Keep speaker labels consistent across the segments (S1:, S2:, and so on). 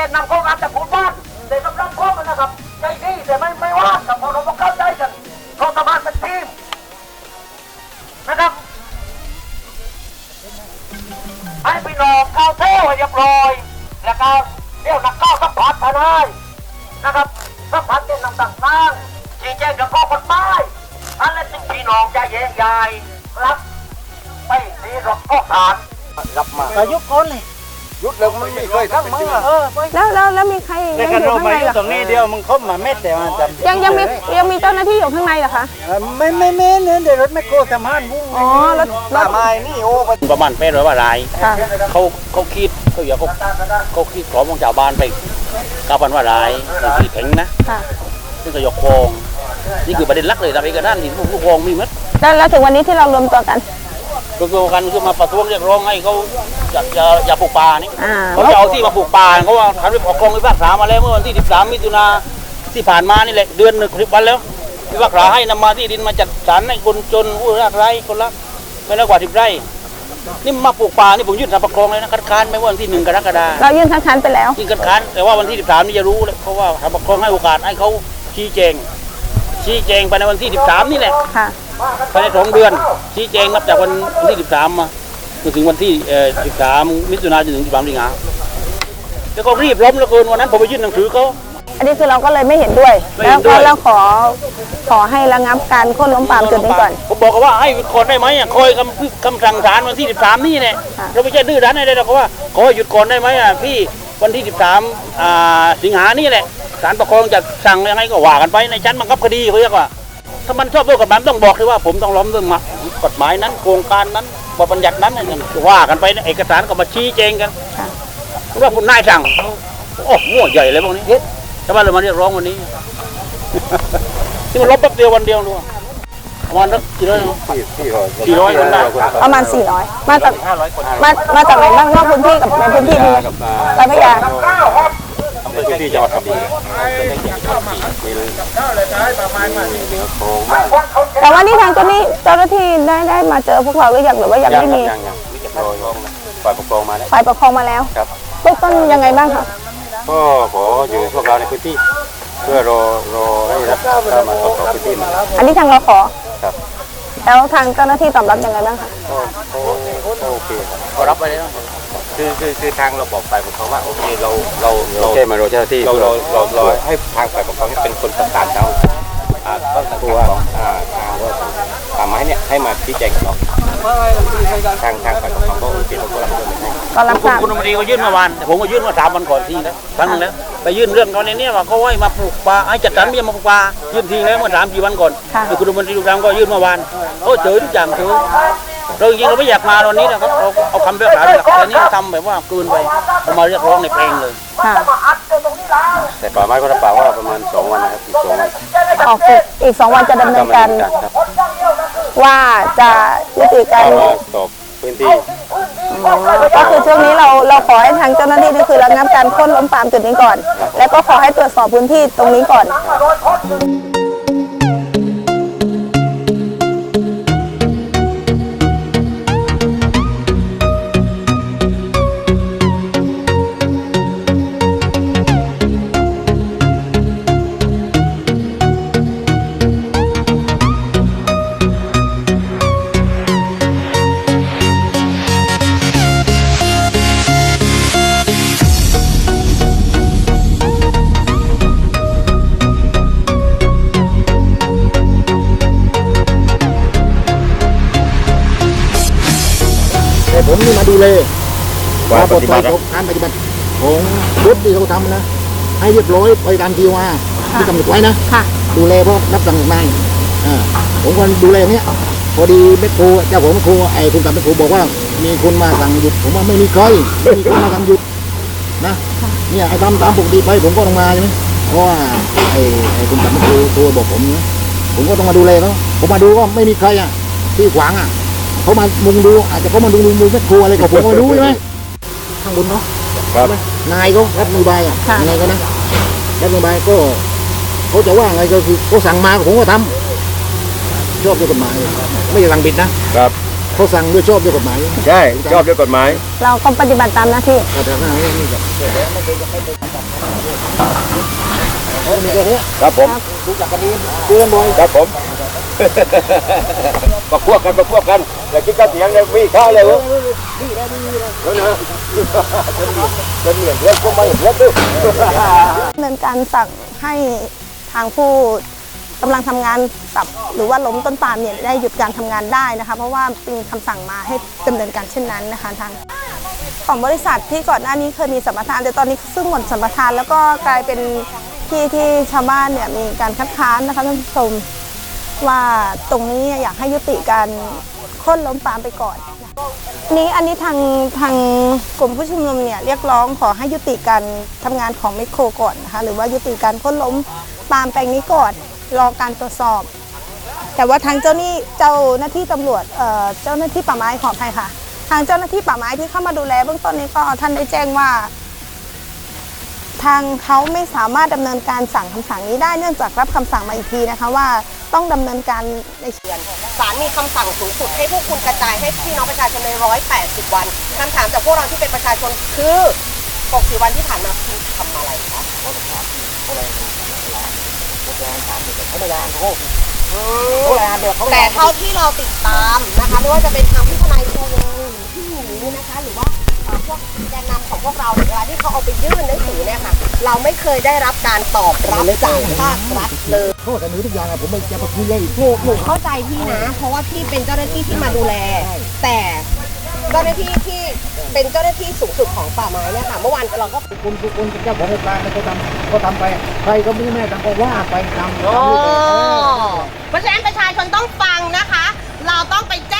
S1: กนนำโครงการจากผู้บ้านเด็กกำลังโค้งกันนะครับใจดีแต่ไม่ไม่ว่ากับพอเราเข้าใจกันเราทำงานเป็นทีมนะครับให้พี่น้องเข้าเท่ให้เรียบร้อย แล้วก็เดี๋ยวนักเข้าสัมผัสภายในนะครับสัมผัสเป็นต่างต่างๆชี้แจงกับข้อกฎหมายอันนั้นจึงพี่น้องจะแยกย้ายรับไปสีรถข้อสารรับมา
S2: ก็ยุบก้นเลย
S3: ยุดแล้วมันไม่เคยทั้งมือ
S2: เออไป
S4: แล้วแล้วแล้วมีใคร
S2: แต่
S4: ยัง
S2: กัน
S4: อยู่
S2: เรา
S4: ข้าง
S2: มา
S4: ใน
S2: อยู่
S4: เหรอ
S2: ตรงนี้เดียวมึงคบมาเม็ดแต่มันจำ
S4: ยังยังมียังมีเจ้าหน้าที่อยู่ข้างในเหรอคะ
S2: เออไม่ไม่ไม่เนี่ยเดี๋ยวรถแมคโครสามารถวุ่ง
S4: อ๋อรถรถ
S3: ไม้นี่โอ้ก็
S5: ประมาณแปดร้อยว่าราย
S4: ค่ะ
S5: เขาเขาคิดเขาอยากเขาเขาคิดขอมองชาวบ้านไปเก้าพันว่ารายนี่คือแข็งนะ
S4: ค่ะ
S5: ซึ่งก็ยกครองนี่คือประเด็นหลักเลยทำเอกด้านที่ผู้ปกครองมีมัด
S4: แล้วแล้วถึงวันนี้ที่เรารวมตัวกัน
S5: รวมๆกันคือมาประท้วงเรียกร้องให้เขาอย่าอย่าอย่าปลูกป่านี่
S4: อ่า
S5: เขาจะเอาที่มาปลูกป่าเขาว่าทำไปปกครองวิพากษามาแล้วเมื่อวันที่ 13 มิถุนาที่ผ่านมานี่แหละเดือนหนึ่งสิบวันแล้ววิพากษาให้นำมาที่ดินมาจัดสรรให้คนจนผู้ยากไร้คนละไม่น้อยกว่าสิบไร่ นี่มาปลูกป่านี่ผมยื่นทำปกครองเลยนะคัดค้านไม่ว่าวันที่หนึ่งกรกฎาคม
S4: เรายื่นคัดค้านไปแล้ว
S5: ยื่นคัดค้านแต่ว่าวันที่ 13 นี่จะรู้เลยเพราะว่าทางปกครองให้โอกาสให้เขาชี้แจง ชี้แจงไปในวันที่ 13 นี่แหละ
S4: ค่ะ
S5: ภายในสองเดือน ชี้แจงนับจากวันที่ 13 มาจนถึงวันที่เอ่อ13มิถุนายนจนถึง13สิงหาแล้วก็รีบล้มเหลือเกินวันนั้นผมไปยื่นหนังสือเขา
S4: อันนี้คือเราก็เลยไม่เห็นด้วย
S5: ไม่
S4: แล้
S5: เห็
S4: วน
S5: ด้
S4: ก็
S5: วย
S4: เราขอขอให้ระงับการโค่นล้มปาล์มจุดนี้ก่อน
S5: ผมบอกเขาว่าให้หยุดก่อนได้ไหมอะคอยคำคำสั่งศาลวันที่ 13 นี่แหละ
S4: ค่ะ
S5: เราไม่ใช่ดื้อรั้นอะไรหรอกเขาว่าขอให้หยุดก่อนได้ไหมอะพี่วันที่ 13อ่าสิงหานี่แหละศาลปกครองจะสั่งยังไงก็ว่ากันไปในชั้นบังคับคดีเขาเรียกว่า ถ้ามันชอบด้วยกฎหมายมันต้องบอกเลยว่าผมต้องล้อมเรื่องมากฎหมายนั้นโครงการนั้นบทบัญญัตินั้นเนี่ยว่ากันไปนะเอกสารก็มาชี้แจงกัน
S4: ค่ะ
S5: เพราะว่าคุณนายสั่งโอ้มั่วใหญ่เลยพวกนี้ชาวบ้านเลยมาเรียกร้องวันนี้ที่มันลบแป๊บเดียววันเดียวรู้ป่ะประมาณสักกี่ร้อยนะ
S3: ที่ที่เรา
S5: สี่ร้อยคนได้
S4: ประมาณ400มาจาก
S5: ห้าร้อยคน
S4: มามาจากไหนบ้างนอกพื้นที่กับในพื้นที่มีไหม
S3: กับมา
S4: ลำพญา
S3: อำเภอที่จังหวัดกระบี่มีเหนือโครงมาก
S4: แต่ว่านี่ทางเจ้าหนี้เจ้าหน้าที่ได้ได้มาเจอพวกเราหรือยังหรือว่ายังไม่มี
S3: ยังยังรอรอฝ่ายปกครองมาแล้ว
S4: ฝ่ายปกครองมาแล้ว
S3: ครับ
S4: เบื้องต้นยังไงบ้างคะ
S3: ก็ขออยู่พวกเราในพื้นที่ เพื่อรอรอให้รับเข้ามาตรวจสอบพื้นที่มา
S4: อันนี้ทางเราขอ
S3: ครับ
S4: แล้วทางเจ้าหน้าที่ตอบรับยังไงบ้างคะ
S3: ก็ก็ก็โอเคครับ
S5: ก็รับไปแล้ว
S3: คือคือคือทางเราบอกฝ่ายปกครองว่าโอเคเราเราเราแค่มารอเจ้าหน้าที่เราเราเราเราให้ทางฝ่ายปกครองเป็นคนประสานเราอ่าต้นสังกัดของอ่าทางว่าป่าไม้เนี่ยให้มาชี้แจงกับเราทางทางฝ่ายปกครองก็โอเคเราก็รับเรื่องนี้ให้
S4: ก็รับ
S5: คุณ
S4: ทราบ
S5: คุณอมรีก็ยื่นเมื่อวานแต่ผมก็ยื่นเมื่อสามวันก่อนทีแล้วครั้งหนึงแล้วไปยื่นเรื่องตอนนี้เนี่ยว่าเขาให้มาปลูกป่าให้จัดสรรไม่ใช่มาปลูกป่ายื่นทีแล้วเมื่อสามกี่วันก่อน
S4: ค่ะ
S5: คือคุณอมรีดูดำก็ยื่นเมื่อวานโอ้เจอทุกอย่างเจอ เราจริงๆเราไม่อยากมาตอนนี้นะครับเราเอาคำพิพากษาเป็นหลักแต่นี่เราทำแบบว่าเกินไปเรามาเรียกร้องในเพลงเลย
S4: ค่ะ
S3: แต่ป่าไม้ก็รับปากว่าประมาณสองวันนะครับอีกสองวัน
S4: ออกอีกอีกสองวันจะดำเนินการ
S3: ครับ
S4: ว่าจะยุติการ
S3: เข้ามาสอบพื้นที่
S4: ก็คือช่วงนี้เราเราขอให้ทางเจ้าหน้าที่นี่คือระงับการโค่นล้มปาล์มจุดนี้ก่อน แล้วก็ขอให้ตรวจสอบพื้นที่ตรงนี้ก่อน
S2: ผมนี่มาดูเลย
S3: ว่าปฏิบัติ
S2: ของการปฏิบัติของรุดที่เขาทำนะ ให้เรียบร้อยไปตามทีว่าที่กำหนดไว้นะ
S4: ค่ะ
S2: ดูแลเพราะรับสั่งจากนายอ่าผมก็ดูแลเนี้ยพอดีแมคโครเจ้าของแมคโครไอ้คุณกับแมคโครบอกว่า มีคนมาสั่งหยุด ผมว่าไม่มีใครไม่มีคนมาสั่งหยุดนะเนี่ยไอ้ตามตามปกติไปผมก็ต้องมาใช่ไหมเพราะว่าไอ้ไอ้คุณกับแมคโครโทรบอกผมนะผมก็ต้องมาดูแลเขาผมมาดูก็ไม่มีใครอะที่ขวางอะ เขามามุงดู อาจจะเขามาดูมุงดูแมคโครอะไรก็ผมก็ไม่รู้ใช่ไหมข้างบนเนาะ
S3: ครับ
S2: นายเขารับนโยบายอะ
S4: ค่ะ
S2: ยังไงก็นะรับนโยบายก็เขาจะว่าไงก็คือเขาสั่งมาผมก็ทำชอบด้วยกฎหมาย ไม่ใช่สั่งผิดนะครับเขาสั่งด้วยชอบด้วยกฎหมาย
S3: ใช่ชอบด้วยกฎหมาย
S4: เราก็ปฏิบัติตามหน้าที่
S2: แต่ถ้าไม่นี่แบบมีแค่นี้
S3: ครับผม
S2: รู้จักกันดีเตือนบ่อย
S3: ครับผมมาพวกกันมาพวกกัน อย่าคิดกันเสียงเลยวิ่งเข้าเลยเว้ยแล้วนะจะเหนียนเล่นก็ไม่เล่นด้วย
S4: ดำเนินการสั่งให้ทางผู้กำลังทำงานตับหรือว่าล้มต้นปาล์มเนี่ยได้หยุดการทำงานได้นะคะ เพราะว่ามีคำสั่งมาให้ดำเนินการเช่นนั้นนะคะทางของบริษัทที่ก่อนหน้านี้เคยมีสัมปทาน แต่ตอนนี้ซึ่งหมดสัมปทานแล้วก็กลายเป็นที่ที่ชาวบ้านเนี่ยมีการคัดค้านนะคะท่านผู้ชมว่าตรงนี้อยากให้ยุติการ ค่นล้มปามไปก่อนนี้อันนี้ทางทางกลุ่มผู้ชุมนุมเนี่ยเรียกร้องขอให้ยุติการทำงานของไมโครก่อนนะคะหรือว่ายุติการค้นล้มปามแปลงนี้ก่อนรอการตรวจสอบ แต่ว่าทางเจ้าหนี้เจ้าหน้าที่ตำรวจเอ่อเจ้าหน้าที่ป่าไม้ขออภัยค่ะ ทางเจ้าหน้าที่ป่าไม้ที่เข้ามาดูแลเบื้องต้นนี้ก็ท่านได้แจ้งว่าทางเขาไม่สามารถดำเนินการสั่งคำสั่งนี้ได้เนื่องจากรับคำสั่งมาอีกทีนะคะว่า ต้องดำเนินการใน
S6: ศาลมีคำสั่งสูงสุดให้พวกคุณกระจายให้พี่น้องประชาชนใน 180 วันคำถามจากพวกเราที่เป็นประชาชนคือ 60 วันที่ผ่านมาคุณทำอะไรคะแต่เท่าที่เราติดตามนะคะไม่ว่าจะเป็นทางพี่ทนายชูวงศ์พี่หมีนะคะหรือว่า พวกแกนนำของพวกเราเนี่ยเวลาที่เขาเอาไปยื่นหนังสือเนี่ยค่ะ เราไม่เคยได้รับการตอบรับจากภาครัฐเลย
S2: ข้อเสนอทุกอย่างอะผมไม่จะไปคุยเลย
S6: หนูหนูเข้าใจพี่นะ เพราะว่าพี่เป็นเจ้าหน้าที่ที่มาดูแล แต่เจ้าหน้าที่ที่เป็นเจ้าหน้าที่สูงสุดของป่าไม้เนี่ยค่ะ เมื่อวานเราก็
S2: คุณคุณคุณเจ้าของโครงการเนี่ยเขาทำเขาทำไป ใครก็ไม่แม่ทำก็ว่าไปทำ
S6: โอ้
S2: ทำด้วยกันเออ
S6: เพราะฉะนั้นประชาชนต้องฟังนะคะ เราต้องไปแจ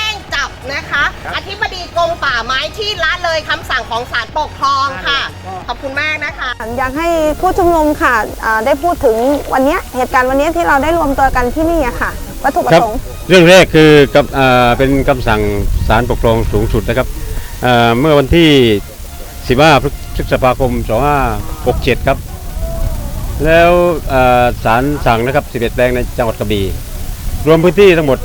S6: ้งจับ นะคะ อธิบดีกรมป่าไม้ที่ละเลยคำสั่งของศาลปกครองค่ะ ขอบคุณมากนะคะ
S4: อยากให้ผู้ชุมนุมค่ะอ่าได้พูดถึงวันเนี้ยเหตุการณ์วันเนี้ยที่เราได้รวมตัวกันที่นี่อะค่ะ วัตถุประสงค์
S7: เรื่องแรกคือกับอ่าเป็นคำสั่งศาลปกครองสูงสุดนะครับอ่าเมื่อวันที่ 15พฤษภาคม 2567 ครับ แล้วอ่าศาลสั่งนะครับ 11แปลงในจังหวัดกระบี่รวมพื้นที่ทั้งหมด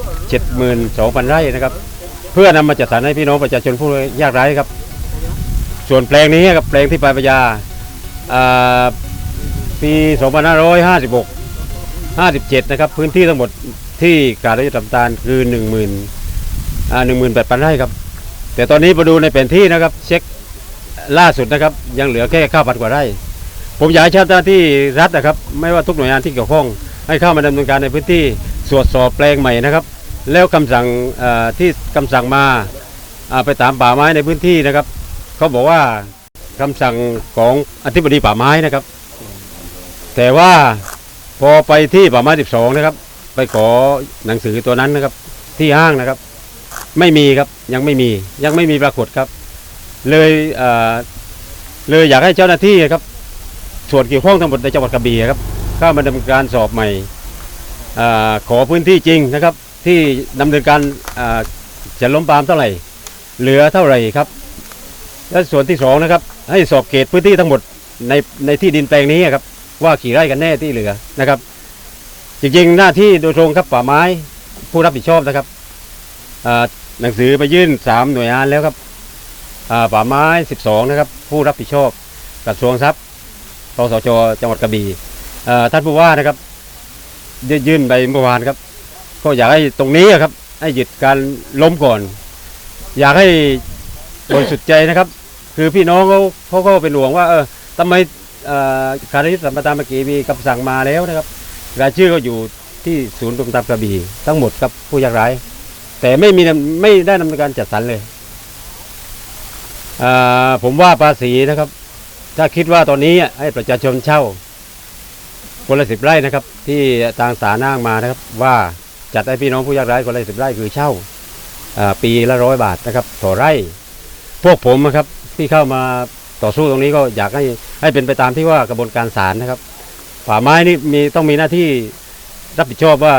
S7: 72,000 ไร่นะครับเพื่อนำมาจัดสรรให้พี่น้องประชาชนผู้ยากไร้ครับ ส่วนแปลงนี้ครับแปลงที่ปลายพระยาอ่าปี 2556 57 นะครับ พื้นที่ทั้งหมดที่การได้ทำตาลคือ 1 0 0 0 0อ่า18,000ไร่ครับ แต่ตอนนี้มาดูในแผนที่นะครับ เช็คล่าสุดนะครับ ยังเหลือแค่ข้าวพันกว่าไร่ ผมอยากให้เจ้าหน้าที่รัฐนะครับ ไม่ว่าทุกหน่วยงานที่เกี่ยวข้อง ให้เข้ามาดำเนินการในพื้นที่ตรวจสอบแปลงใหม่นะครับ แล้วคำสั่งที่คำสั่งมาไปตามป่าไม้ในพื้นที่นะครับเขาบอกว่าคำสั่งของอธิบดีป่าไม้นะครับ แต่ว่าพอไปที่ป่าไม้12นะครับ ไปขอหนังสือตัวนั้นนะครับ ที่ห้างนะครับ ไม่มีครับยังไม่มียังไม่มีปรากฏครับ เลยเลยอยากให้เจ้าหน้าที่ครับส่วนเกี่ยวข้องทั้งหมดในจังหวัดกระบี่ครับเข้ามาดำเนินการสอบใหม่อขอพื้นที่จริงนะครับ ที่ดำเนินการจะล้มปาล์มเท่าไหร่ เหลือเท่าไหร่ครับ และส่วนที่สองนะครับ ให้สอบเขตพื้นที่ทั้งหมดในในที่ดินแปลงนี้ครับ ว่ากี่ไร่กันแน่ที่เหลือนะครับ จริงๆหน้าที่โดยตรงครับป่าไม้ผู้รับผิดชอบนะครับหนังสือไปยื่นสามหน่วยงานแล้วครับป่าไม้12นะครับ ผู้รับผิดชอบกระทรวงทรัพย์ทสจจังหวัดกระบี่ท่านผู้ว่านะครับยื่นไปเมื่อวานครับ ก็อยากให้ตรงนี้ครับ ให้หยุดการล้มก่อน อยากให้บริสุทธิ์ใจนะครับ คือพี่น้องเขาเขาก็เป็นห่วงว่า เออทำไมเอ่อการยึดสัมปทานเมื่อกี้มีคำสั่งมาแล้วนะครับรายชื่อก็อยู่ที่ศูนย์รวมตามกระบี่ทั้งหมดกับผู้ยากไร้แต่ไม่มีไม่ได้ดำเนินการจัดสรรเลยผมว่าภาษีนะครับ ถ้าคิดว่าตอนนี้ให้ประชาชนเช่าคนละสิบไร่นะครับ ที่ทางสาร่างมานะครับว่า จัดให้พี่น้องผู้ยากไร้คนละสิบไร่คือเช่าปีละร้อยบาทนะครับต่อไร่ พวกผมนะครับที่เข้ามาต่อสู้ตรงนี้ก็อยากให้ให้เป็นไปตามที่ว่ากระบวนการศาลนะครับ ป่าไม้นี่มีต้องมีหน้าที่รับผิดชอบว่า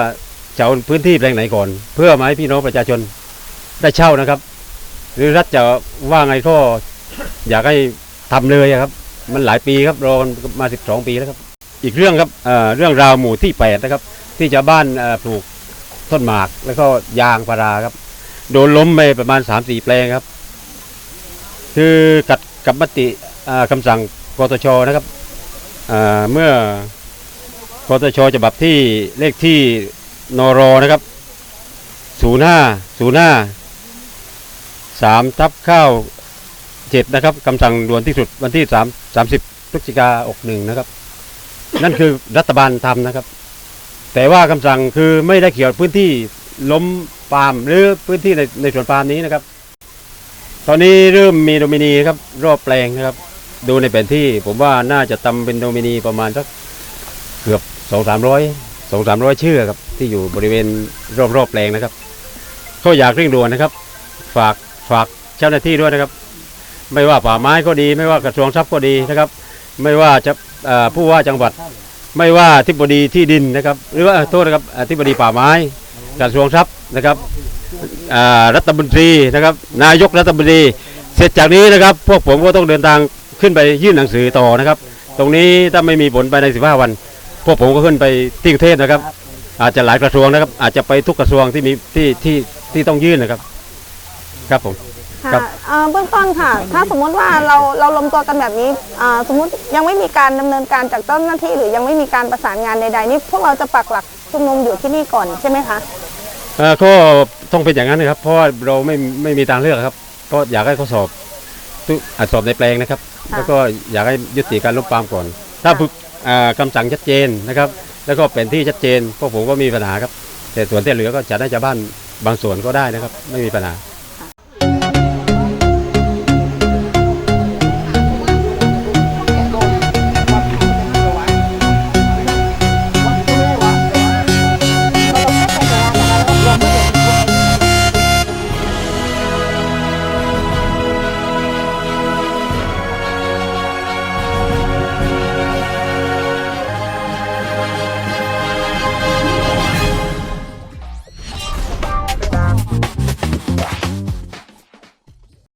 S7: จะเอาพื้นที่แปลงไหนก่อน เพื่อมาให้พี่น้องประชาชนได้เช่านะครับ หรือรัฐจะว่าไงก็อยากให้ทำเลยครับ มันหลายปีครับรอกันมา 12 ปีแล้วครับ อีกเรื่องครับเรื่องราวหมู่ที่8นะครับ ที่ชาวบ้านปลูก ต้นหมากแล้วก็ยางพาราครับ โดนล้มไปประมาณ3ามสี่แปลงครับ คือกัดกับมติอ่าคำสั่งกตชนะครับเมื่อกตชฉบับที่เลขที่นรนะครับ05 05 3ทับเข้า7นะครับคำสั่งด่วนที่สุดวันที่3 30พฤศจิกาอกหนึ่งนะครับ นั่นคือรัฐบาลทำนะครับ แต่ว่าคำสั่งคือไม่ได้เกี่ยวพื้นที่ล้มปาล์มหรือพื้นที่ในในสวนปาล์มนี้นะครับ ตอนนี้เริ่มมีโนมินีครับรอบแปลงนะครับ ดูในแผนที่ผมว่าน่าจะทำเป็นโนมินีประมาณสักเกือบสองสามร้อยสองสามร้อยชื่อครับที่อยู่บริเวณรอบรอบแปลงนะครับก็อยากเร่งด่วนนะครับ ฝากฝากเจ้าหน้าที่ด้วยนะครับ ไม่ว่าป่าไม้ก็ดี ไม่ว่ากระทรวงทรัพย์ก็ดีนะครับ ไม่ว่าจะผู้ว่าจังหวัด ไม่ว่าที่บดีที่ดินนะครับ หรือว่าโทษนะครับอธิบดีป่าไม้กระทรวงทรัพย์นะครับรัฐมนตรีนะครับ นายกรัฐมนตรี เสร็จจากนี้นะครับ พวกผมก็ต้องเดินทางขึ้นไปยื่นหนังสือต่อนะครับ ตรงนี้ถ้าไม่มีผลภายใน 15 วัน พวกผมก็ขึ้นไปที่กรุงเทพนะครับ อาจจะหลายกระทรวงนะครับ อาจจะไปทุกกระทรวงที่มีที่ที่ที่ต้องยื่นนะครับ ครับผม
S4: ค่ะ
S7: ครับ
S4: เอ่อเบื้องต้นค่ะ ถ้าสมมติว่าเราเราลมตัวกันแบบนี้อ่าสมมติยังไม่มีการดำเนินการจากเจ้าหน้าที่ หรือยังไม่มีการประสานงานใดๆนี่พวกเราจะปักหลักชุมนุมอยู่ที่นี่ก่อนใช่ไหมคะ
S7: เอ่อก็ต้องเป็นอย่างนั้นนะครับ เพราะว่าเราไม่ไม่มีทางเลือกครับ ก็อยากให้เขาสอบทุกอะสอบในแปลงนะครับ
S4: ค่ะ
S7: แล้วก็อยากให้ยุติการลบปรามก่อน ถ้าพึกอ่าคำสั่งชัดเจนนะครับ แล้วก็เป็นที่ชัดเจนพวกผมก็มีปัญหาครับ แต่ส่วนที่เหลือก็จะได้ชาวบ้านบางส่วนก็ได้นะครับ ไม่มีปัญหา